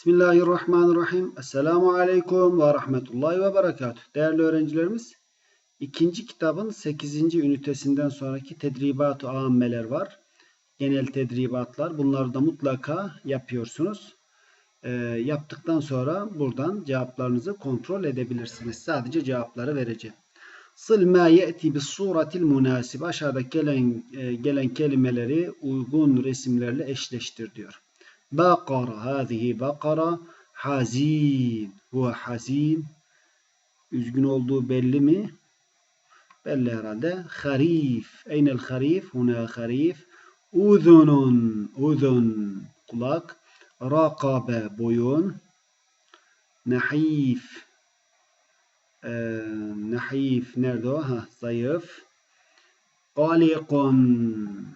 Bismillahirrahmanirrahim. Esselamu Aleyküm ve Rahmetullahi ve Berekatuhu. Değerli öğrencilerimiz, ikinci kitabın 8. ünitesinden sonraki tedribat-ı ammeler var. Genel tedribatlar. Bunları da mutlaka yapıyorsunuz. Ee, yaptıktan sonra buradan cevaplarınızı kontrol edebilirsiniz. Sadece cevapları vereceğim. Sıl ma ye'ti bis suratil münasib. Aşağıda gelen, e, gelen kelimeleri uygun resimlerle eşleştir diyor. Bakara. Hâzihi bakara. Hazin. Huve hazin. Üzgün olduğu belli mi? Belli herhalde. Harif. Eynel harif? Huna harif. Uzunun. Uzun. Kulak. Rakabe. Boyun. Nahif. Ee, nahif nerede o? Ha, zayıf. Galikun.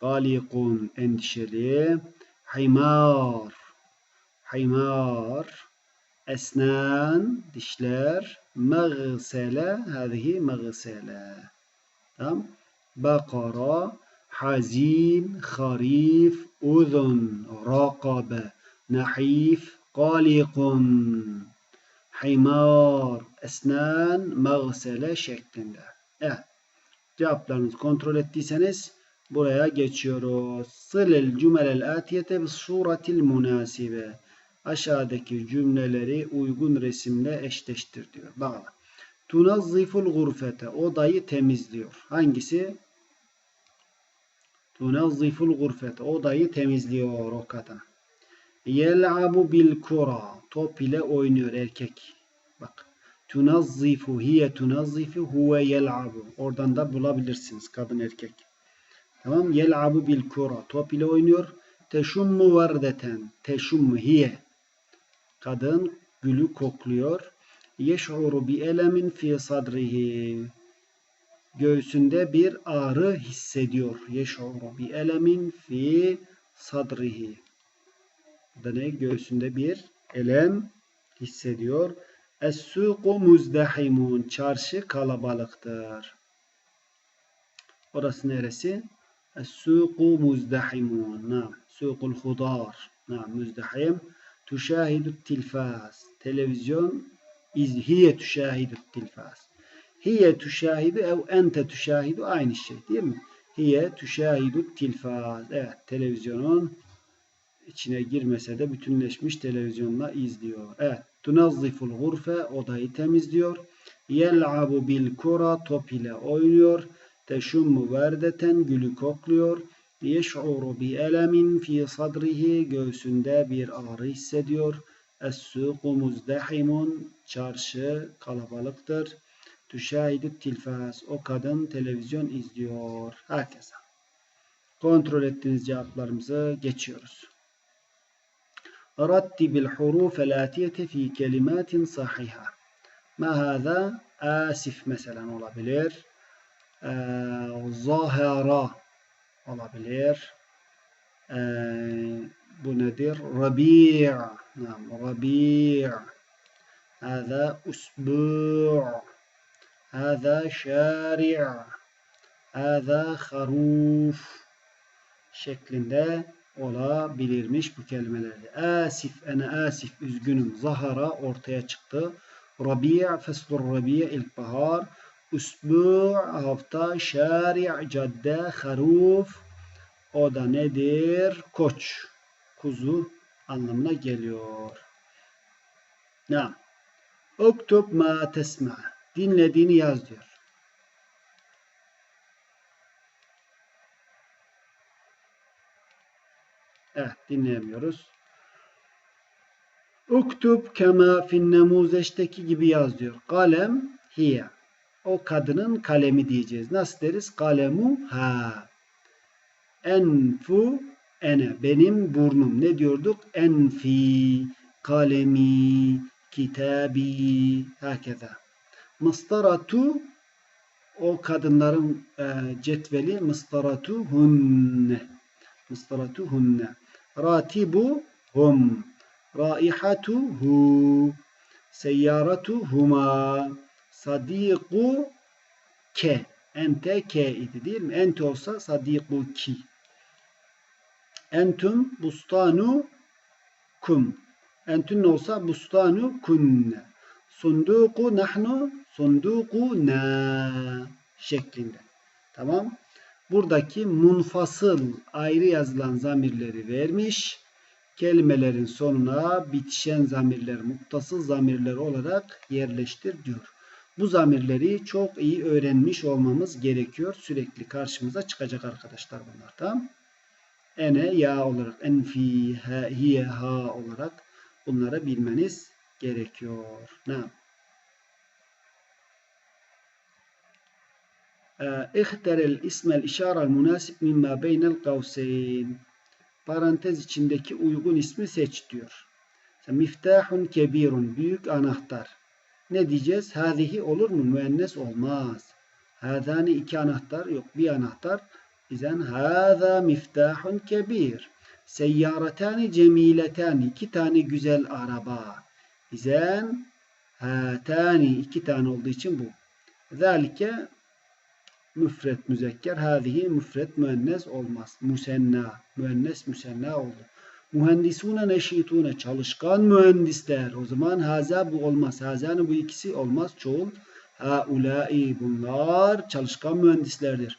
Galikun endişeli. Himar. Himar. Esnan. Dişler. Mağsele. Hadihi mağsele. Tamam. Bakara. Hazin. Harif. Uzun. Rakabe. Nahif. Qalikun. Himar. Esnan. Mağsele şeklinde. Evet. Cevaplarınızı kontrol ettiyseniz Buraya geçiyoruz. Sılel cümelel atiyete bis suratil münasibe. Aşağıdaki cümleleri uygun resimle eşleştir diyor. Bağla. Tunazziful gurfete. Odayı temizliyor. Hangisi? Tunazziful gurfete. Odayı temizliyor o kadın. Yel'abu bil kura. Top ile oynuyor erkek. Bak. Tunazzifu hiye tunazzifu huve yel'abu. Oradan da bulabilirsiniz kadın erkek. Tamam. Yel'abu bil kura. Top ile oynuyor. Teşummu vardeten. Teşummu hiye. Kadın gülü kokluyor. Yeş'uru bi elemin fi sadrihi. Göğsünde bir ağrı hissediyor. Yeş'uru bi elemin fi sadrihi. Da ne? Göğsünde bir elem hissediyor. Es-suqu muzdahimun. Çarşı kalabalıktır. Orası neresi? السوق مزدحمون نعم سوق الخضار نعم مزدحم تشاهد التلفاز تلفزيون إذ هي تشاهد التلفاز هي تشاهد أو أنت تشاهد aynı şey değil mi? Hiye tüşahidu tilfaz. Evet televizyonun içine girmese de bütünleşmiş televizyonla izliyor. Evet. Tunazziful gurfe odayı temizliyor. Yel'abu bil kura top ile oynuyor. Teşummu verdeten gülü kokluyor. Yeş'uru bi elemin fi sadrihi göğsünde bir ağrı hissediyor. Es-suqu muzdahimun çarşı kalabalıktır. Tüşahidü tilfaz o kadın televizyon izliyor. Herkese. Kontrol ettiğiniz cevaplarımızı geçiyoruz. Rattibil hurufel atiyete fi kelimatin sahiha. Ma hâzâ asif mesela olabilir e, zahara olabilir. E, bu nedir? Rabi' Nam, Rabi' Hâzâ usbu' Hâzâ şâri' Hâzâ haruf şeklinde olabilirmiş bu kelimelerde. Asif, ene asif, üzgünüm. Zahara ortaya çıktı. Rabi' feslur rabi' ilkbahar. Usbu' hafta, şari' cadde, haruf o da nedir? Koç, kuzu anlamına geliyor. Ne? Uktub ma tesma. Dinlediğini yaz diyor. Evet dinleyemiyoruz. Uktub kema fin nemuzeşteki gibi yaz diyor. Kalem hiye o kadının kalemi diyeceğiz. Nasıl deriz? Kalemu ha. Enfu ene. Benim burnum. Ne diyorduk? Enfi. Kalemi. Kitabi. Hakeza. Mıstaratu o kadınların e, cetveli mıstaratu hunne. Mıstaratu hunne. Ratibu hum. Raihatu hu. Seyyaratu huma. Sadiku ke. Ente ke idi değil mi? Ente olsa sadiku ki. Entum bustanu kum. Entünne olsa bustanu kunne. Sunduku nahnu sunduku na şeklinde. Tamam. Buradaki munfasıl ayrı yazılan zamirleri vermiş. Kelimelerin sonuna bitişen zamirler muttasıl zamirler olarak yerleştir diyor. Bu zamirleri çok iyi öğrenmiş olmamız gerekiyor. Sürekli karşımıza çıkacak arkadaşlar bunlar. Ene ya olarak, en he, hiye ha olarak bunları bilmeniz gerekiyor. Nam. Ee, ihterel ismel işarel münasip mimma beynel kavseyn. Parantez içindeki uygun ismi seç diyor. Miftahun kebirun. Büyük anahtar. Ne diyeceğiz? Hadihi olur mu? Müennes olmaz. Hadani iki anahtar yok. Bir anahtar. İzen hâzâ miftahun kebir. Seyyaretani cemiletani. iki tane güzel araba. İzen hatani. iki tane olduğu için bu. Zalike müfret müzekker. Hâzihi müfret müennes olmaz. Müsenna. Müennes müsenna oldu. Mühendisune neşitune. Çalışkan mühendisler. O zaman haza bu olmaz. Hazanı bu ikisi olmaz. Çoğul. Haulâi bunlar çalışkan mühendislerdir.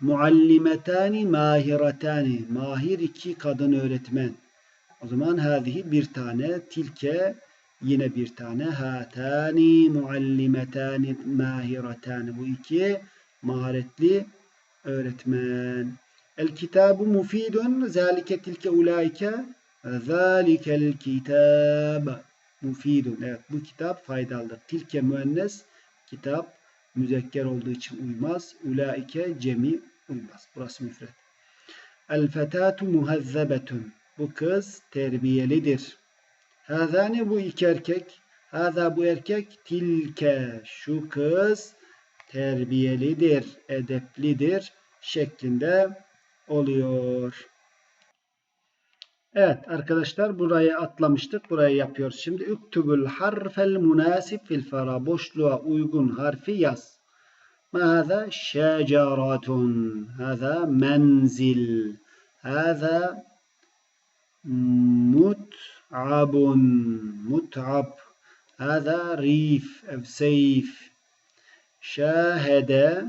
Muallimetani mahiretani. Mahir iki kadın öğretmen. O zaman hâzihi bir tane. Tilke yine bir tane. Hatani muallimetani mahiretani. Bu iki maharetli öğretmen. El kitabu mufidun. Zalike tilke ulaike. Zalikel kitab mufidun. Evet bu kitap faydalıdır. Tilke müennes kitap müzekker olduğu için uymaz. Ulaike cemi uymaz. Burası müfret. El fetatu muhazzebetun. Bu kız terbiyelidir. Hazane bu iki erkek. Haza bu erkek. Tilke şu kız terbiyelidir, edeplidir şeklinde oluyor. Evet arkadaşlar burayı atlamıştık. Burayı yapıyoruz. Şimdi üktübül harfel münasip fil fara. Boşluğa uygun harfi yaz. Hâzâ şecaratun. Hâzâ menzil. Hâzâ mut'abun. Mut'ab. Hâzâ rif. Ev seyf. Şahede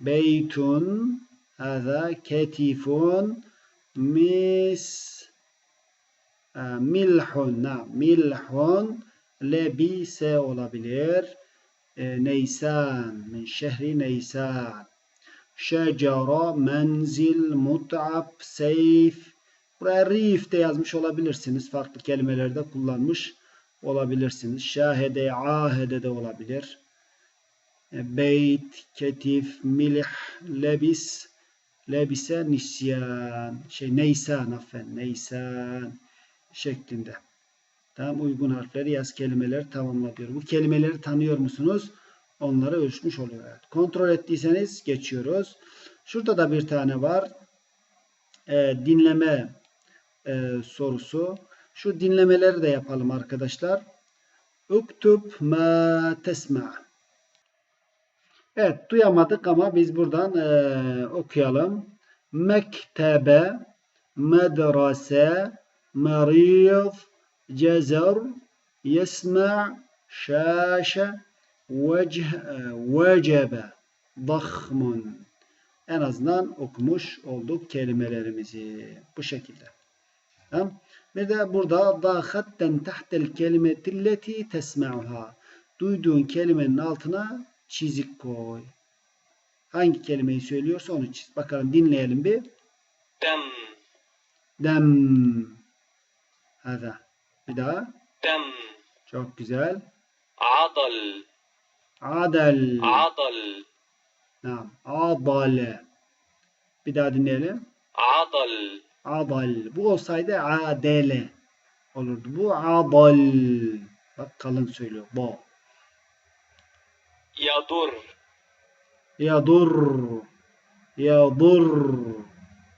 beytun. Hâzâ ketifun. Mis milhun. Na, milhun lebise olabilir. Neysan. Min şehri Neysan. Şecera, menzil, mut'ab, seyf. Buraya rif de yazmış olabilirsiniz. Farklı kelimelerde kullanmış olabilirsiniz. Şahede, ahede de olabilir. E, beyt, ketif, milh, lebis, lebise, nisyan. Şey, neysan affen, neysan şeklinde. Tamam uygun harfleri yaz kelimeleri tamamla. Bu kelimeleri tanıyor musunuz? Onları ölçmüş oluyor. Evet. Kontrol ettiyseniz geçiyoruz. Şurada da bir tane var. E, dinleme e, sorusu. Şu dinlemeleri de yapalım arkadaşlar. Uktub ma tesma. Evet duyamadık ama biz buradan e, okuyalım. Mektebe, medrese, مريض جزر يسمع شاشة وجه وجب ضخم en azından okumuş olduk kelimelerimizi bu şekilde. Tamam. Bir de burada da hatten tahtel kelimetilleti tesma'uha. Duyduğun kelimenin altına çizik koy. Hangi kelimeyi söylüyorsa onu çiz. Bakalım dinleyelim bir. Dem. Dem. Hada. Bir daha. Dem. Çok güzel. Adal. Adel. Adal. Tamam. Adale. Bir daha dinleyelim. Adal. Adal. Bu olsaydı adele olurdu. Bu adal. Bak kalın söylüyor. Bu. Yadur. Yadur. Yadur.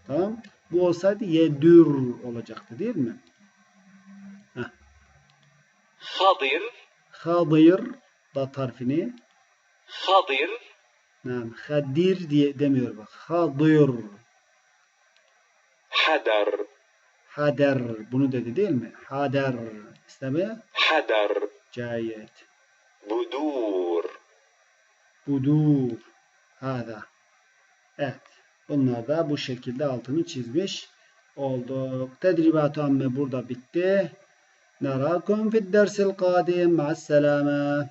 Tamam. Bu olsaydı yedür olacaktı değil mi? Heh. Hadir. Hadir. Da tarfini. Hadir. Yani hadir diye demiyor bak. Hadir. Hader. Hader. Bunu dedi değil mi? Hader. İstemeye? Hader. Cayet. Budur. Budur. Hada. Evet. Bunlar da bu şekilde altını çizmiş olduk. Tedribat amme burada bitti. Narakum fid dersil kadim. Ma'as selame.